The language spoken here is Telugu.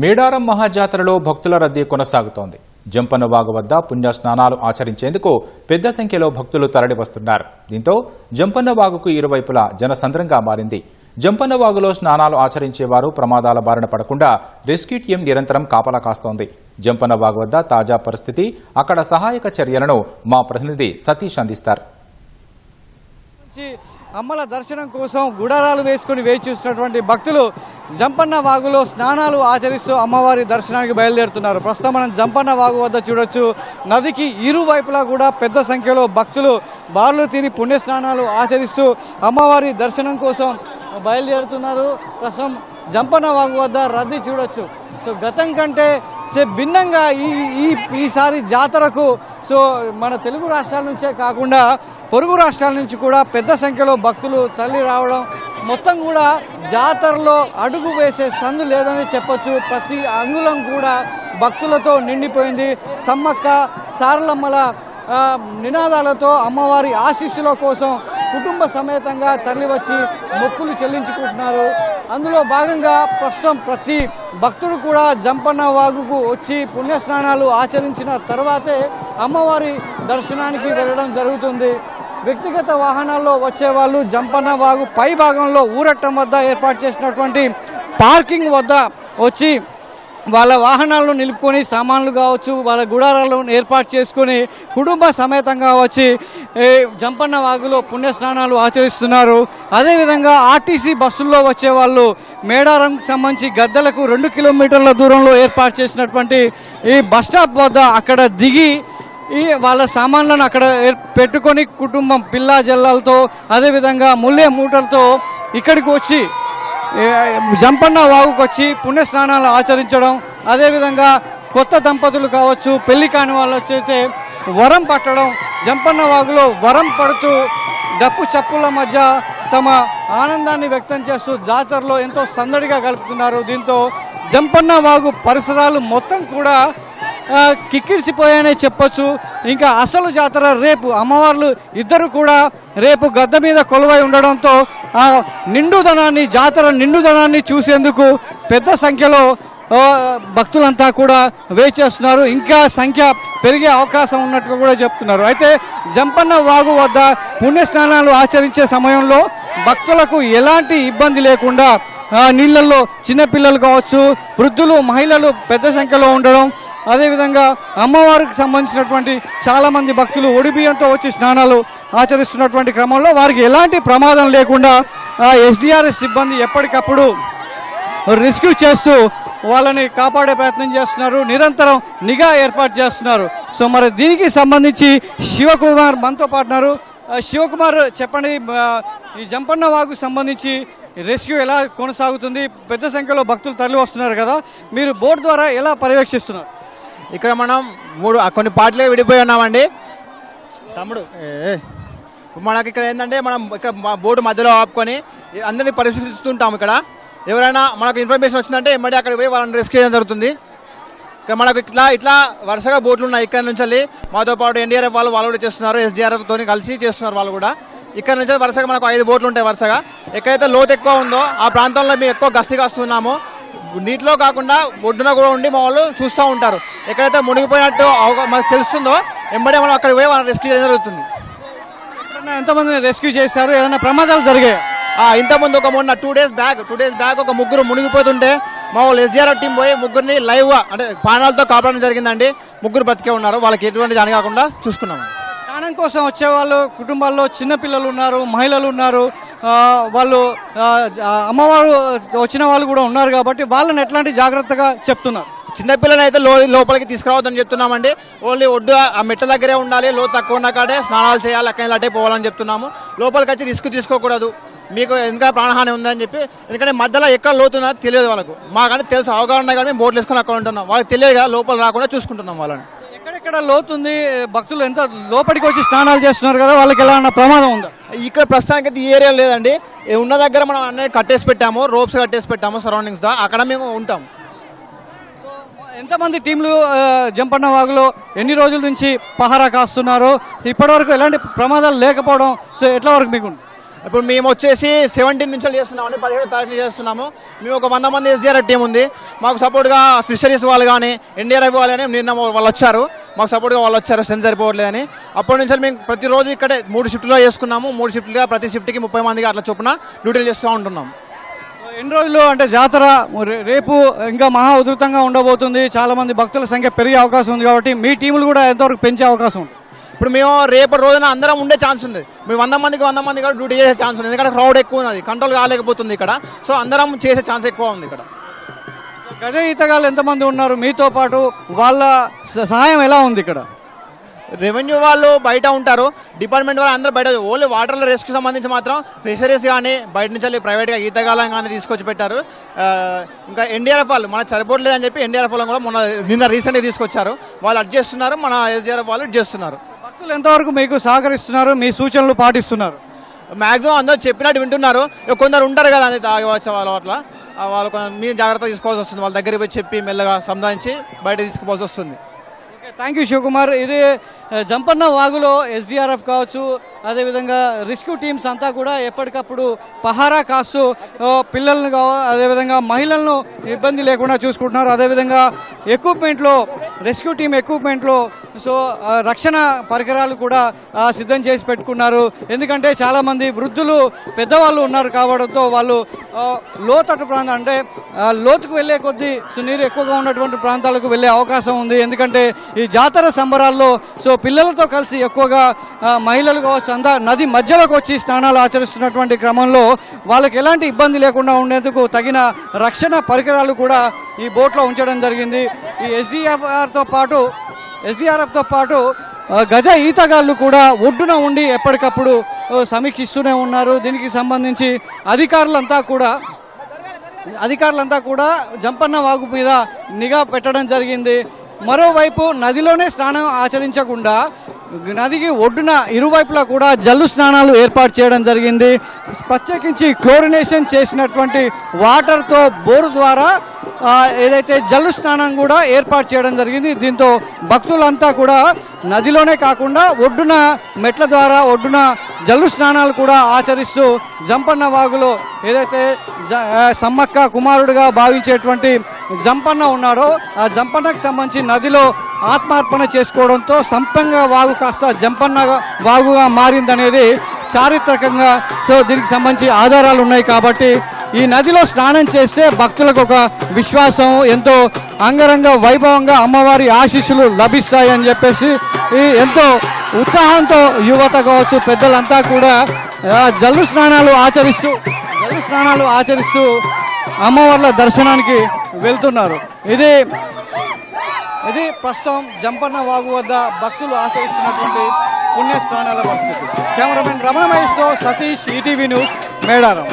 మేడారం మహాజాతరలో భక్తుల రద్దీ కొనసాగుతోంది. జంపన్నవాగు వద్ద పుణ్య స్నానాలు ఆచరించేందుకు పెద్ద సంఖ్యలో భక్తులు తరలివస్తున్నారు దీంతో జంపన్నవాగుకు ఇరువైపులా జనసంద్రంగా మారింది. జంపన్నవాగులో స్నానాలు ఆచరించేవారు ప్రమాదాల బారిన పడకుండా రెస్క్యూ టీం నిరంతరం కాపలా కాస్తోంది. జంపన్నవాగు వద్ద తాజా పరిస్థితి అక్కడ సహాయక చర్యలను మా ప్రతినిధి సతీష్ అందిస్తారు. అమ్మల దర్శనం కోసం గుడారాలు వేసుకుని వేచి చూస్తున్నటువంటి భక్తులు జంపన్న వాగులో స్నానాలు ఆచరిస్తూ అమ్మవారి దర్శనానికి బయలుదేరుతున్నారు. ప్రస్తుతం మనం జంపన్న వాగు వద్ద చూడొచ్చు. నదికి ఇరువైపులా కూడా పెద్ద సంఖ్యలో భక్తులు బార్లు తీరి పుణ్య స్నానాలు ఆచరిస్తూ అమ్మవారి దర్శనం కోసం బయలుదేరుతున్నారు. ప్రస్తుతం జంపన్న వాగు వద్ద రద్దీ చూడొచ్చు. సో గతం కంటే సే భిన్నంగా ఈ ఈ ఈసారి జాతరకు సో మన తెలుగు రాష్ట్రాల నుంచే కాకుండా పొరుగు రాష్ట్రాల నుంచి కూడా పెద్ద సంఖ్యలో భక్తులు తల్లి రావడం మొత్తం కూడా జాతరలో అడుగు వేసే సందు లేదని చెప్పొచ్చు. ప్రతి అంగుళం కూడా భక్తులతో నిండిపోయింది. సమ్మక్క సారలమ్మల నినాదాలతో అమ్మవారి ఆశీస్సుల కోసం కుటుంబ సమేతంగా తరలివచ్చి మొక్కులు చెల్లించుకుంటున్నారు. అందులో భాగంగా ప్రస్తుతం ప్రతి భక్తుడు కూడా జంపన్న వాగుకు వచ్చి పుణ్యస్నానాలు ఆచరించిన తర్వాతే అమ్మవారి దర్శనానికి వెళ్ళడం జరుగుతుంది. వ్యక్తిగత వాహనాల్లో వచ్చే వాళ్ళు జంపన్న వాగు పై భాగంలో ఊరట్టం వద్ద ఏర్పాటు చేసినటువంటి పార్కింగ్ వద్ద వచ్చి వాళ్ళ వాహనాలను నిలుపుకొని సామాన్లు కావచ్చు వాళ్ళ గుడారాలను ఏర్పాటు చేసుకొని కుటుంబ సమేతంగా వచ్చి జంపన్న వాగులో పుణ్యస్నానాలు ఆచరిస్తున్నారు. అదేవిధంగా ఆర్టీసీ బస్సుల్లో వచ్చే వాళ్ళు మేడారం సంబంధించి గద్దలకు రెండు కిలోమీటర్ల దూరంలో ఏర్పాటు చేసినటువంటి ఈ బస్ స్టాప్ వద్ద అక్కడ దిగి ఈ వాళ్ళ సామాన్లను అక్కడ పెట్టుకొని కుటుంబం పిల్ల జల్లలతో అదేవిధంగా ముల్లె మూటలతో ఇక్కడికి వచ్చి జంపన్న వాగుకు వచ్చి పుణ్య స్నానాలు ఆచరించడం అదేవిధంగా కొత్త దంపతులు కావచ్చు పెళ్ళి కాని వాళ్ళు వచ్చైతే వరం పట్టడం జంపన్న వాగులో వరం పడుతూ డప్పు చప్పుల మధ్య తమ ఆనందాన్ని వ్యక్తం చేస్తూ జాతరలో ఎంతో సందడిగా కలుపుతున్నారు దీంతో జంపన్న వాగు పరిసరాలు మొత్తం కూడా కిక్కిరిసిపోయాయనే చెప్పొచ్చు. ఇంకా అసలు జాతర రేపు అమ్మవార్లు ఇద్దరు కూడా రేపు గద్ద మీద కొలువై ఉండడంతో ఆ నిండుదనాన్ని జాతర నిండుదనాన్ని చూసేందుకు పెద్ద సంఖ్యలో భక్తులంతా కూడా వేచి చేస్తున్నారు. ఇంకా సంఖ్య పెరిగే అవకాశం ఉన్నట్లు కూడా చెప్తున్నారు. అయితే జంపన్న వాగు వద్ద పుణ్యస్నానాలు ఆచరించే సమయంలో భక్తులకు ఎలాంటి ఇబ్బంది లేకుండా నీళ్ళల్లో చిన్నపిల్లలు కావచ్చు వృద్ధులు మహిళలు పెద్ద సంఖ్యలో ఉండడం అదేవిధంగా అమ్మవారికి సంబంధించినటువంటి చాలామంది భక్తులు ఒడిబియ్యంతో వచ్చి స్నానాలు ఆచరిస్తున్నటువంటి క్రమంలో వారికి ఎలాంటి ప్రమాదం లేకుండా ఎస్డిఆర్ఎస్ సిబ్బంది ఎప్పటికప్పుడు రెస్క్యూ చేస్తూ వాళ్ళని కాపాడే ప్రయత్నం చేస్తున్నారు నిరంతరం నిఘా ఏర్పాటు చేస్తున్నారు. సో మరి దీనికి సంబంధించి శివకుమార్ మనతో పాటున్నారు శివకుమార్ చెప్పండి ఈ జంపన్న వాగుకు సంబంధించి రెస్క్యూ ఎలా కొనసాగుతుంది? పెద్ద సంఖ్యలో భక్తులు తరలి వస్తున్నారు కదా మీరు బోర్డు ద్వారా ఎలా పర్యవేక్షిస్తున్నారు? ఇక్కడ మనం మూడు కొన్ని పాటలే విడిపోయి ఉన్నామండి. తమ్ముడు. మనకి ఇక్కడ ఏంటంటే మనం ఇక్కడ బోర్డు మధ్యలో ఆపుకొని అందరినీ పరిశీలిస్తుంటాం ఇక్కడ. ఎవరైనా మనకు ఇన్ఫర్మేషన్ వచ్చిందంటే ఎమ్మడి అక్కడ పోయి వాళ్ళని రెస్క్యూ చేయడం జరుగుతుంది. ఇక్కడ మనకు ఇట్లా ఇట్లా వరుసగా బోట్లు ఉన్నాయి ఇక్కడ నుంచి వెళ్ళి. మాతో పాటు ఎన్డీఆర్ఎఫ్ వాళ్ళు వాళ్ళు కూడా చేస్తున్నారు ఎస్డీఆర్ఎఫ్ తోని కలిసి చేస్తున్నారు వాళ్ళు కూడా. ఇక్కడ నుంచి వరుసగా మనకు ఐదు బోట్లు ఉంటాయి వరుసగా. ఎక్కడైతే లోతు ఎక్కువ ఉందో ఆ ప్రాంతంలో మేము ఎక్కువ గస్తీ కాస్తున్నాము. నీటిలో కాకుండా ఒడ్డున కూడా ఉండి మా వాళ్ళు చూస్తూ ఉంటారు. ఎక్కడైతే మునిగిపోయినట్టు మనకు తెలుస్తుందో ఎంబడే మనం అక్కడికి పోయి వాళ్ళని రెస్క్యూ చేయడం జరుగుతుంది. ఎంతమందిని రెస్క్యూ చేశారు? ఏదైనా ప్రమాదాలు జరిగాయి? ఇంతకుముందు ఒక మొన్న two days back two days back ఒక ముగ్గురు మునిగిపోతుంటే మా వాళ్ళు ఎస్డీఆర్ఎఫ్ టీం పోయి ముగ్గురిని లైవ్గా అంటే ప్రాణాలతో కాపాడడం జరిగిందండి. ముగ్గురు బతికే ఉన్నారు. వాళ్ళకి ఎటువంటి హాని కాకుండా చూసుకున్నాము స్నానం కోసం వచ్చే వాళ్ళు కుటుంబాల్లో చిన్న పిల్లలు ఉన్నారు మహిళలు ఉన్నారు. వాళ్ళు అమ్మవారు వచ్చిన వాళ్ళు కూడా ఉన్నారు కాబట్టి వాళ్ళని ఎట్లాంటి జాగ్రత్తగా చెప్తున్నారు. చిన్నపిల్లని అయితే లో లోపలికి తీసుకురావద్దని చెప్తున్నామండి. ఓన్లీ ఒడ్డు ఆ మెట్ల దగ్గరే ఉండాలి లో తక్కువ ఉన్న కాడే స్నానాలు చేయాలి అక్కడ అట్టే పోవాలని చెప్తున్నాము. లోపలికి వచ్చి రిస్క్ తీసుకోకూడదు. మీకు ఎందుక ప్రాణహాని ఉందని చెప్పి ఎందుకంటే మధ్యలో ఎక్కడ లోతున్నా తెలియదు వాళ్ళకు. మాకంటే తెలుసు అవగాహన కానీ మేము బోట్లు వేసుకొని అక్కడ ఉంటున్నాం. వాళ్ళకి తెలియదు లోపల రాకుండా చూసుకుంటున్నాం వాళ్ళని. ఎక్కడెక్కడ లోతుంది? భక్తులు ఎంత లోపలికి వచ్చి స్నానాలు చేస్తున్నారు కదా వాళ్ళకి ఎలా ప్రమాదం ఉందా? ఇక్కడ ప్రస్తుతానికి అయితే ఈ ఏరియా లేదండి. ఉన్న దగ్గర మనం అన్నీ కట్టేసి పెట్టాము రోప్స్ కట్టేసి పెట్టాము సరౌండింగ్స్ దా. అక్కడ మేము ఉంటాం ఎంతమంది టీంలు జంపన్న వాగులో ఎన్ని రోజుల నుంచి పహారా కాస్తున్నారు? ఇప్పటివరకు ఎలాంటి ప్రమాదాలు లేకపోవడం సో ఎట్లా వరకు మీకు ఉంది? ఇప్పుడు మేము వచ్చేసి సెవెంటీన్ నుంచి చేస్తున్నాం అండి పదిహేడు తారీఖు చేస్తున్నాము. మేము ఒక వంద మంది ఎస్డిఆర్ఎఫ్ టీం ఉంది. మాకు సపోర్ట్గా ఫిషరీస్ వాళ్ళు కానీ ఎన్డీఆర్ఎఫ్ వాళ్ళు కానీ నిన్న వాళ్ళు వచ్చారు. మాకు సపోర్ట్గా వాళ్ళు వచ్చారు. స్ట్రెంత్ సరిపోవట్లేదని. అప్పటి నుంచి మేము ప్రతిరోజు ఇక్కడే మూడు షిఫ్ట్లో చేసుకున్నాము. మూడు షిఫ్ట్లుగా ప్రతి షిఫ్ట్కి ముప్పై మందికి అట్లా చొప్పున డ్యూటీలు చేస్తూ ఉంటున్నాం. ఎన్ని రోజులు అంటే జాతర రే- రేపు ఇంకా మహా ఉధృతంగా ఉండబోతుంది. చాలా మంది భక్తుల సంఖ్య పెరిగే అవకాశం ఉంది కాబట్టి మీ టీములు కూడా ఎంతవరకు పెంచే అవకాశం ఉంది? ఇప్పుడు మేము రేపటి రోజున అందరం ఉండే ఛాన్స్ ఉంది. మేము వంద మందికి వంద మంది కూడా డ్యూటీ చేసే ఛాన్స్ ఉంది. ఎందుకంటే క్రౌడ్ ఎక్కువ ఉన్నది. కంట్రోల్ కాలేకపోతుంది ఇక్కడ. సో అందరం చేసే ఛాన్స్ ఎక్కువ ఉంది ఇక్కడ. గజ ఈతగాళ్ళు ఎంతమంది ఉన్నారు? మీతో పాటు వాళ్ళ సహాయం ఎలా ఉంది ఇక్కడ? రెవెన్యూ వాళ్ళు బయట ఉంటారు. డిపార్ట్మెంట్ వాళ్ళు అందరూ బయట. ఓన్లీ వాటర్ రెస్క్యూ సంబంధించి మాత్రం ఫిషరీస్ కానీ బయట నుంచి వెళ్ళి ప్రైవేట్గా ఈతగాలం కానీ తీసుకొచ్చి పెట్టారు. ఇంకా ఎన్డీఆర్ఎఫ్ వాళ్ళు మనకు సరిపోవట్లేదు అని చెప్పి ఎన్డీఆర్ఎఫ్ వాళ్ళు కూడా మొన్న నిన్న రీసెంట్గా తీసుకొచ్చారు. వాళ్ళు అడ్జస్ట్ చేస్తున్నారు. మన ఎస్డీఆర్ఎఫ్ వాళ్ళు అడ్జస్ట్ చేస్తున్నారు. భక్తులు ఎంతవరకు మీకు సహకరిస్తున్నారు? మీ సూచనలు పాటిస్తున్నారు? మాక్సిమం అందరూ చెప్పినట్టు వింటున్నారు. కొందరు ఉంటారు కదా అది తాగవచ్చు వాళ్ళు అట్లా. వాళ్ళు మీరు జాగ్రత్త తీసుకోవాల్సి వస్తుంది. వాళ్ళ దగ్గరికి పోయి చెప్పి మెల్లగా సంధానించి బయట తీసుకోవాల్సి వస్తుంది. థ్యాంక్ యూ శివకుమార్ ఇది జంపన్న వాగులో ఎస్డిఆర్ఎఫ్ కావచ్చు అదేవిధంగా రెస్క్యూ టీమ్స్ అంతా కూడా ఎప్పటికప్పుడు పహారా కాస్తూ పిల్లలను పిల్లల్ని అదేవిధంగా మహిళలను ఇబ్బంది లేకుండా చూసుకుంటున్నారు. అదేవిధంగా ఎక్విప్మెంట్లో రెస్క్యూ టీమ్ ఎక్విప్మెంట్లో సో రక్షణ పరికరాలు కూడా సిద్ధం చేసి పెట్టుకున్నారు. ఎందుకంటే చాలామంది వృద్ధులు పెద్దవాళ్ళు ఉన్నారు కావడంతో వాళ్ళు లోతట్టు ప్రాంతం అంటే లోతుకు వెళ్ళే కొద్దీ సో నీరు ఎక్కువగా ఉన్నటువంటి ప్రాంతాలకు వెళ్ళే అవకాశం ఉంది. ఎందుకంటే ఈ జాతర సంబరాల్లో సో పిల్లలతో కలిసి ఎక్కువగా మహిళలు కావచ్చు అందా నది మధ్యలోకి వచ్చి స్నానాలు ఆచరిస్తున్నటువంటి క్రమంలో వాళ్ళకి ఎలాంటి ఇబ్బంది లేకుండా ఉండేందుకు తగిన రక్షణ పరికరాలు కూడా ఈ బోట్లో ఉంచడం జరిగింది. ఈ ఎస్డిఎఫ్ఆర్తో పాటు ఎస్డిఆర్ఎఫ్తో పాటు గజ ఈతగాళ్ళు కూడా ఒడ్డున ఉండి ఎప్పటికప్పుడు సమీక్షిస్తూనే ఉన్నారు. దీనికి సంబంధించి అధికారులంతా కూడా అధికారులంతా కూడా జంపన్న వాగు మీద నిఘా పెట్టడం జరిగింది. మరోవైపు నదిలోనే స్నానం ఆచరించకుండా నదికి ఒడ్డున ఇరువైపులా కూడా జల్లు స్నానాలు ఏర్పాటు చేయడం జరిగింది. ప్రత్యేకించి క్లోరినేషన్ చేసినటువంటి వాటర్తో బోరు ద్వారా ఏదైతే జల్లు స్నానం కూడా ఏర్పాటు చేయడం జరిగింది దీంతో భక్తులంతా కూడా నదిలోనే కాకుండా ఒడ్డున మెట్ల ద్వారా ఒడ్డున జల్లు స్నానాలు కూడా ఆచరిస్తూ జంపన్న వాగులో ఏదైతే జ- సమ్మక్క కుమారుడుగా భావించేటువంటి జంపన్న ఉన్నాడో ఆ జంపన్నకు సంబంధించి నదిలో ఆత్మార్పణ చేసుకోవడంతో సంపంగ వాగు కాస్త జంపన్న వాగుగా మారిందనేది చారిత్రకంగా సో దీనికి సంబంధించి ఆధారాలు ఉన్నాయి కాబట్టి ఈ నదిలో స్నానం చేస్తే భక్తులకు ఒక విశ్వాసం ఎంతో అంగరంగ వైభవంగా అమ్మవారి ఆశీస్సులు లభిస్తాయని చెప్పేసి ఈ ఎంతో ఉత్సాహంతో యువత కావచ్చు పెద్దలంతా కూడా జల్లు స్నానాలు ఆచరిస్తూ జల్లు స్నానాలు ఆచరిస్తూ అమ్మవార్ల దర్శనానికి వెళ్తున్నారు. ఇది ఇది ప్రస్తుతం జంపన్న వాగు వద్ద భక్తులు ఆచరిస్తున్నటువంటి పుణ్యస్నానాల పరిస్థితి. కెమెరామెన్ రమణ మహేష్తో సతీష్ ఈటీవీ న్యూస్ మేడారం.